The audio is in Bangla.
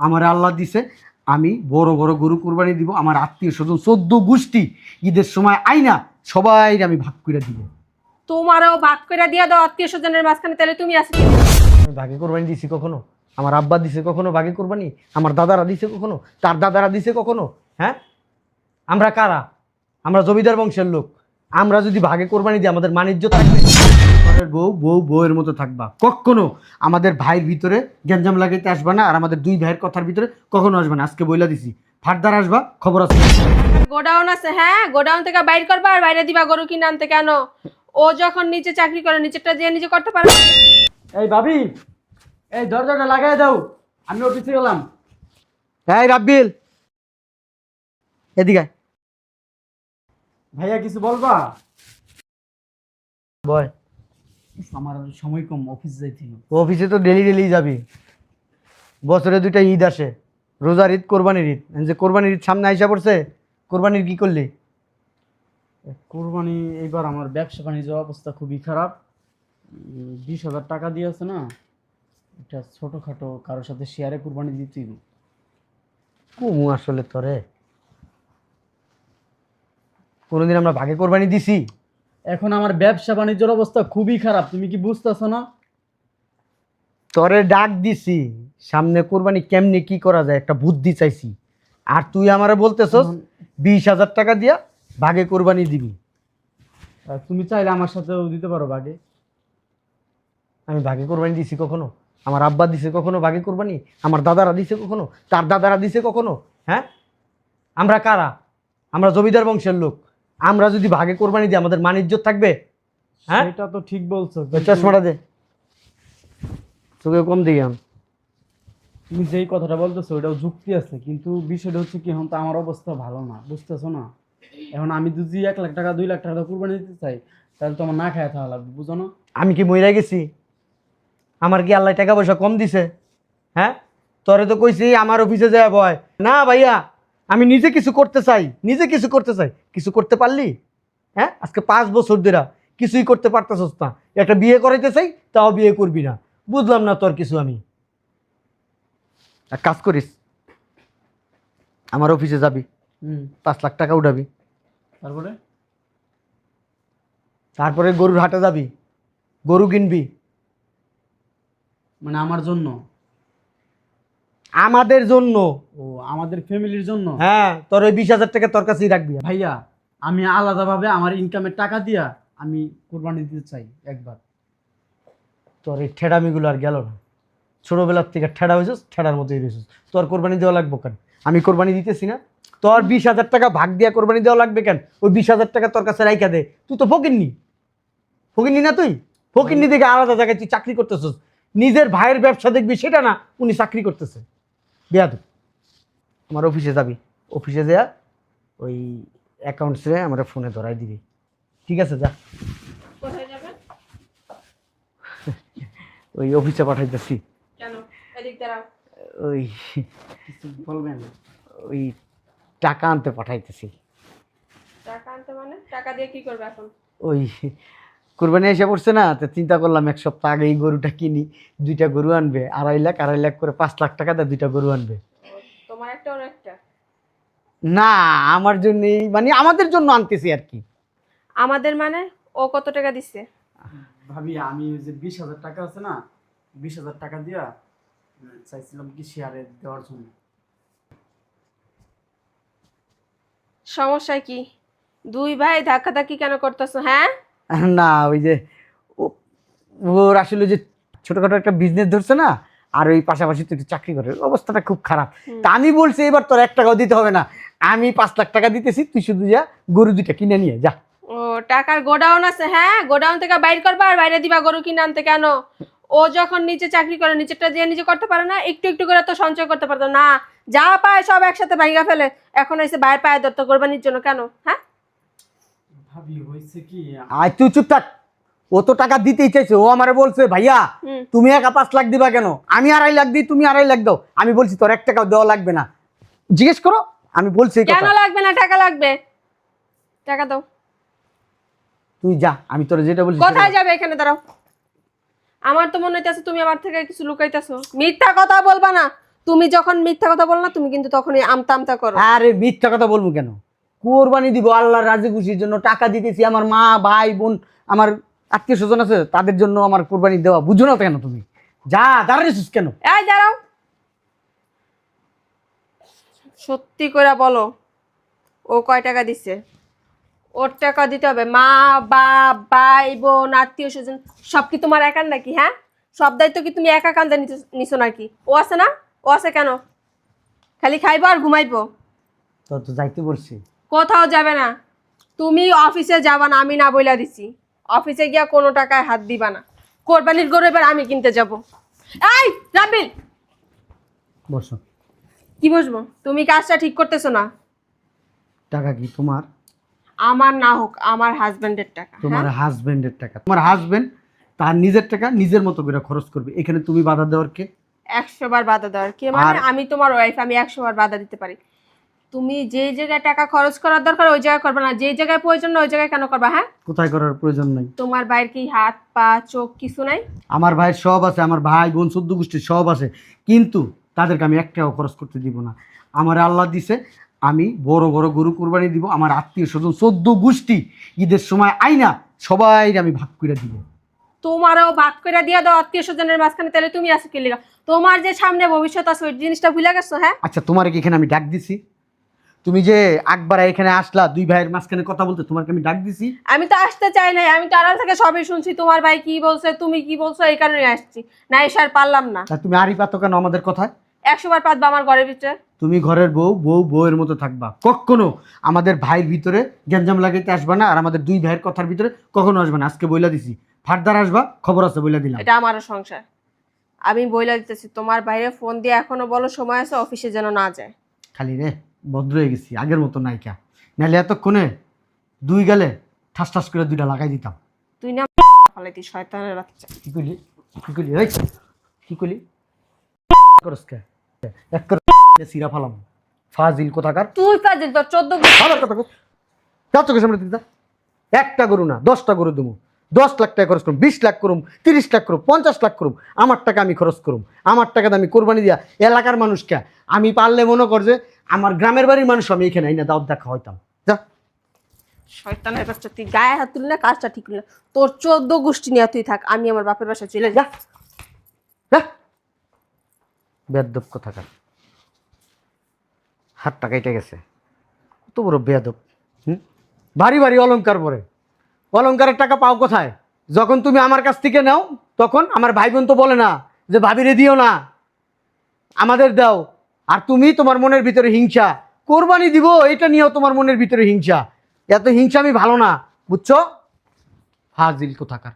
আমার আল্লাহ দিছে আমি বড় বড় গরু কুরবানি দিব আমার আত্মীয় স্বজন চোদ্দ গোষ্ঠী ঈদের সময় আইনা সবাই আমি ভাগ করে দিব। তোমারও ভাগ করে দিয়া দাও আত্মীয় স্বজনের মাঝখানে তাহলে তুমি আসো কি? আমি ভাগে কোরবানি দিছি কখনো? আমার আব্বা দিছে কখনো ভাগে কোরবানি? আমার দাদারা দিছে কখনো? তার দাদারা দিছে কখনো? হ্যাঁ? আমরা কারা? আমরা জমিদার বংশের লোক। আমরা যদি ভাগে কোরবানি দিই আমাদের মানিজ্য থাকবে। ঘরের বউ বউ বউয়ের মতো থাকবা। কখনো আমাদের ভাইয়ের ভিতরে গ্যাঞ্জাম লাগাইতে আসবা না আর আমাদের দুই ভাইয়ের কথার ভিতরে কখনো আসবা না। আজকে বইলা দিছি। ফাটদার আসবা খবর আছে। গোডাউন আছে হ্যাঁ গোডাউন থেকে বাইর করবা আর বাইরে দিবা গরু কিনে আনতে কেন? ও যখন নিচে চাকরি করে নিচেরটা দিয়ে নিজে করতে পারে না। এই ভাবি এই দরজাটা লাগাই দাও আমি অফিসে গেলাম। এই রাব্বিল। এদিকে আয়। ভাইয়া কিছু বলবা? বয়। আমার সময় কম অফিস যাইছিল অফিসে তো ডেলি ডেলি যাবি। বছরে দুইটা ঈদ আসে। রোজার ঈদ কোরবানির ঈদ। যে কোরবানির ঈদ সামনে আইসা পড়ছে কোরবানির কি করলি? কোরবানি এইবার আমার ব্যবসা বাণিজ্য অবস্থা খুবই খারাপ। বিশ হাজার টাকা দিয়েছে না এটা ছোটোখাটো কারোর সাথে শেয়ারে কোরবানি দিতেই কুমু আসলে তোরে। কোনোদিন আমরা ভাগে কোরবানি দিছি? এখন আমার ব্যবসা বাণিজ্যের অবস্থা খুবই খারাপ তুমি কি বুঝতেছো না? তরে ডাক দিছি সামনে কোরবানি কেমনে কি করা যায় একটা বুদ্ধি চাইছি। আর তুই আমারে বলতেছস বিশ হাজার টাকা দিয়া ভাগে কোরবানি দিবি। আর তুমি চাইলে আমার সাথেও দিতে পারো বাগে আমি ভাগে কোরবানি দিছি কখনো? আমার আব্বা দিছে কখনো ভাগে কোরবানি? আমার দাদারা দিছে কখনো? তার দাদারা দিছে কখনো? হ্যাঁ? আমরা কারা? আমরা জমিদার বংশের লোক। আমরা যদি ভাগে কোরবানি দিই আমাদের মানিজ্য থাকবে? হ্যাঁ? এটা তো ঠিক বলছো চশমাটা দে। তোকে কম দিই আমি। তুমি যেই কথাটা বলতেছো ওটাও যুক্তি আছে কিন্তু বিষয়টা হচ্ছে কি এখন তো আমার অবস্থা ভালো না বুঝতেছো না? এখন আমি যদি এক লাখ টাকা দুই লাখ টাকা কোরবানি দিতে চাই তাহলে তো আমার না খায় থাকা লাগবে বুঝো না? আমি কি মইরা গেছি? আমার কি আল্লাহ টাকা পয়সা কম দিছে? হ্যাঁ? তোরে তো কইছি আমার অফিসে যায় বয় না ভাইয়া আমি নিজে কিছু করতে চাই নিজে কিছু করতে চাই। কিছু করতে পারলি? হ্যাঁ? আজকে পাঁচ বছর ধরে কিছুই করতে পারতেছস না। একটা বিয়ে করাইতে চাই তাও বিয়ে করবি না। বুঝলাম না তোর কিছু আমি। এক কাজ করিস। আমার অফিসে যাবি। হুম। পাঁচ লাখ টাকা উঠাবি। তারপরে? তারপরে গরুর হাটে যাবি। গরু কিনবি। মানে আমার জন্য? আমাদের জন্য। ও আমাদের ফ্যামিলির জন্য? হ্যাঁ তোর ওই বিশ হাজার টাকা তোর কাছেই রাখবি। ভাইয়া আমি আলাদাভাবে আমার ইনকামের টাকা দিয়া আমি কোরবানি দিতে চাই একবার। তোর এই ঠেডামিগুলো আর গেল না। ছোটোবেলার থেকে ঠেডা হয়েছিস ঠেডার মতোই রয়েছিস। তোর কোরবানি দেওয়া লাগবে কেন? আমি কোরবানি দিতেছি না। তোর বিশ হাজার টাকা ভাগ দিয়া কোরবানি দেওয়া লাগবে কেন? ওই বিশ হাজার টাকা তোর কাছে রাইখা দে। তুই তো ফকিরনি ফকিরনি না তুই? ফকিরনি দেখে আলাদা জায়গায় তুই চাকরি করতেছিস। নিজের ভাইয়ের ব্যবসা দেখবি সেটা না উনি চাকরি করতেছে। বেয়াদ আমার অফিসে যাবি। অফিসে দেয়া ওই অ্যাকাউন্টসে আমার ফোনে ধরাই দিবি। ঠিক আছে যা। ওই অফিসে পাঠাইতেছি। কেন? ওই বলবেন? ওই টাকা আনতে পাঠাইতেছি। টাকা আনতে মানে? টাকা দিয়ে কি করবে এখন? ওই কোরবানি এসে পড়ছে না তো চিন্তা করলাম এক সপ্তাহ আগে এই গরুটা কিনি দুইটা গরু আনবে আড়াই লাখ আড়াই লাখ করে পাঁচ লাখ টাকা দিয়ে দুইটা গরু আনবে। তোমার একটা ওর একটা? না আমার জন্য মানে আমাদের জন্য আনতেছি আর কি। আমাদের মানে? ও কত টাকা দিচ্ছে ভাবি আমি ওই যে বিশ হাজার টাকা আছে না বিশ হাজার টাকা দিয়া চাইছিলাম কি শেয়ারে দেওয়ার জন্য। সমস্যা কি? দুই ভাই ধাক্কা ধাক্কি কেন করতেছো হ্যাঁ? না ওই যে ও- ওর আসলে যে ছোটখাটো একটা বিজনেস ধরছে না আর ওই পাশাপাশি তো একটু চাকরি করে অবস্থাটা খুব খারাপ। তা আমি বলছি এবার তোর এক টাকাও দিতে হবে না। আমি পাঁচ লাখ টাকা দিতেছি তুই শুধু যা গরু দুইটা কিনে নিয়ে যা। ও টাকার গোডাউন আছে হ্যাঁ গোডাউন থেকে বাইর করবা আর বাইরে দিবা গরু কিনে আনতে কেন? ও যখন নিচে চাকরি করে নিচেরটা দিয়ে নিজে করতে পারে না একটু একটু করে তো সঞ্চয় করতে পারতো। না যা পায় সব একসাথে ভাঙা ফেলে। এখন এসে বাইরে পায়ে ধরতো কোরবানির জন্য কেন? হ্যাঁ? আয় তুই চুপ থাক। ও তো টাকা দিতেই চাইছে ও আমারে বলছে ভাইয়া তুমি একা পাঁচ লাখ দিবা কেন? আমি আড়াই লাখ দিই তুমি আড়াই লাখ দাও। আমি বলছি তোর এক টাকাও দেওয়া লাগবে না। জিজ্ঞেস করো আমি বলছি কেন লাগবে না? টাকা লাগবে। টাকা দাও। তুই যা আমি তোর যেটা বলছি কোথায় যাবে এখানে? দাঁড়াও। আমার তো মনে হইতেছে তুমি আমার থেকে কিছু লুকাইতেছো। মিথ্যা কথা বলবা না। তুমি যখন মিথ্যা কথা বল না তুমি কিন্তু তখনই আমতা আমতা করো। আরে মিথ্যা কথা বলব কেন? কোরবানি দিব আল্লাহর রাজি খুশির জন্য টাকা দিতেছি আমার মা ভাই বোন আমার আত্মীয় স্বজন আছে তাদের জন্য আমার কোরবানি দেওয়া। বুঝো না কেন তুমি? যা দাঁড়িয়েছিস কেন? এই দাঁড়াও। সত্যি করে বলো ও কয় টাকা দিছে? ওর টাকা দিতে হবে মা বাপ ভাই বোন আত্মীয় স্বজন সব কি তোমার একার নাকি হ্যাঁ? সব দায়িত্ব কি তুমি একা কান্দে নিছো নাকি? ও আছে না? ও আছে কেন? খালি খাইবো আর ঘুমাইবো। তো তো যাইতে বলছি। কোথাও যাবে না। তুমি অফিসে যাবা না আমি না বইলা দিছি। অফিসে গিয়া কোনো টাকায় হাত দিবা না। কোরবানির গরু এবার আমি কিনতে যাব। এই রাবিল বসো। কি বসবো? তুমি কাজটা ঠিক করতেছো না? টাকা কি তোমার? আমার না হোক আমার হাজবেন্ডের টাকা তোমার হ্যাঁ? হাজবেন্ডের টাকা। তোমার হাজবেন্ড তার নিজের টাকা নিজের মতো করে খরচ করবে। এখানে তুমি বাধা দেওয়ার কে? একশো বার বাধা দেওয়ার কি মানে আমি তোমার ওয়াইফ আমি একশো বার বাধা দিতে পারি। তুমি যে জায়গায় টাকা খরচ করার দরকার ওই জায়গায় করবে না। যে জায়গায় প্রয়োজন না ওই জায়গায় কেন করবা হ্যাঁ? কোথায় করার প্রয়োজন নাই। তোমার ভাইয়ের কি হাত পা চোখ কিছু নাই? আমার ভাইয়ের সব আছে আমার ভাই বোন চোদ্দ গোষ্ঠীর সব আছে। কিন্তু তাদেরকে আমি একটাও খরচ করতে দিব না। আমার আল্লাহ দিছে আমি বড় বড় গরু কুরবানি দিব। আমার আত্মীয় স্বজন চোদ্দ গোষ্ঠী ঈদের সময় আইনা সবাই আমি ভাগ করে দিব। তোমারও ভাগ করে দিয়ে দাও আত্মীয় স্বজনের মাঝখানে তাহলে তুমি আসো কি লিগা? তোমার যে সামনে ভবিষ্যৎ আছে ওই জিনিসটা ভুলে গেছো হ্যাঁ? আচ্ছা তোমার কি এখানে আমি ডাক দিছি? তুমি যে আকবার এখানে আসলা দুই ভাইয়ের মাঝখানে কথা বলতে তোমাকে আমি ডাক দিছি। আমি তো আসতে চাই নাই আমি তো আড়াল থেকে সবই শুনছি। তোমার ভাই কি বলছে তুমি কি বলছো এই কারণে আসছি। না এসে আর পারলাম না। তা তুমি আরই পাতো কেন আমাদের কথায়? একশো বার পাতবা আমার ঘরের ভিতরে। তুমি ঘরের বউ বউ বউয়ের মতো থাকবা। কখনো আমাদের ভাইয়ের ভিতরে গ্যাঞ্জাম লাগাইতে আসবা না আর আমাদের দুই ভাইয়ের কথার ভিতরে কখনো আসবে না। আজকে বইলা দিছি। ফারদার আসবা খবর আছে বইলা দিলাম। এটা আমারও সংসার। আমি বইলা দিতেছি তোমার বাইরে ফোন দিয়ে এখনও বলো সময় আছে অফিসে যেন না যায়। খালি রে। ভদ্র হয়ে গেছি আগের মতো নায়িকা। নাহলে এতক্ষণে দুই গেলে ঠাস ঠাস করে দুইটা লাগাই দিতাম। তুই না ফালাইতি শয়তানের বাচ্চা। কি করলি কি করলি ওই কি করলি করস কে? এক করে সিরা ফালাম। ফাজিল কোথাকার? তুই ফাজিল তোর চোদ্দ আবার কথা কর যা চোখের সামনে দিদা একটা গরু না দশটা গরু দেবো দশ লাখ টাকা খরচ করুম বিশ লাখ করুম তিরিশ লাখ করুম পঞ্চাশ লাখ করুম আমার টাকা আমি খরচ করুম। আমার টাকাতে আমি কোরবানি দিয়া এলাকার মানুষকে আমি পারলে মনে কর যে আমার গ্রামের বাড়ির মানুষ আমি এখানে আইনা দাওয়াত দেখা হইতাম। যা। শয়তানের বাচ্চা তুই গায়ে হাত তুলি না কাজটা ঠিক না। তোর চোদ্দ গোষ্ঠী নিয়ে তুই থাক আমি আমার বাপের বাসায় চলে যা। যা। বেদব কোথাকার। হাত টাকাইতে গেছে। কত বড় বেদব হুম? ভারী ভারী অলংকার পরে। অলংকারের টাকা পাও কোথায়? যখন তুমি আমার কাছ থেকে নাও তখন আমার ভাই বোন তো বলে না যে ভাবিরে দিও না। আমাদের দাও। আর তুমি তোমার মনের ভিতরে হিংসা। কোরবানি দিব, এটা নিয়েও তোমার মনের ভিতরে হিংসা। এত হিংসা আমি ভালো না, বুঝছ? হাজিল কোথাকার?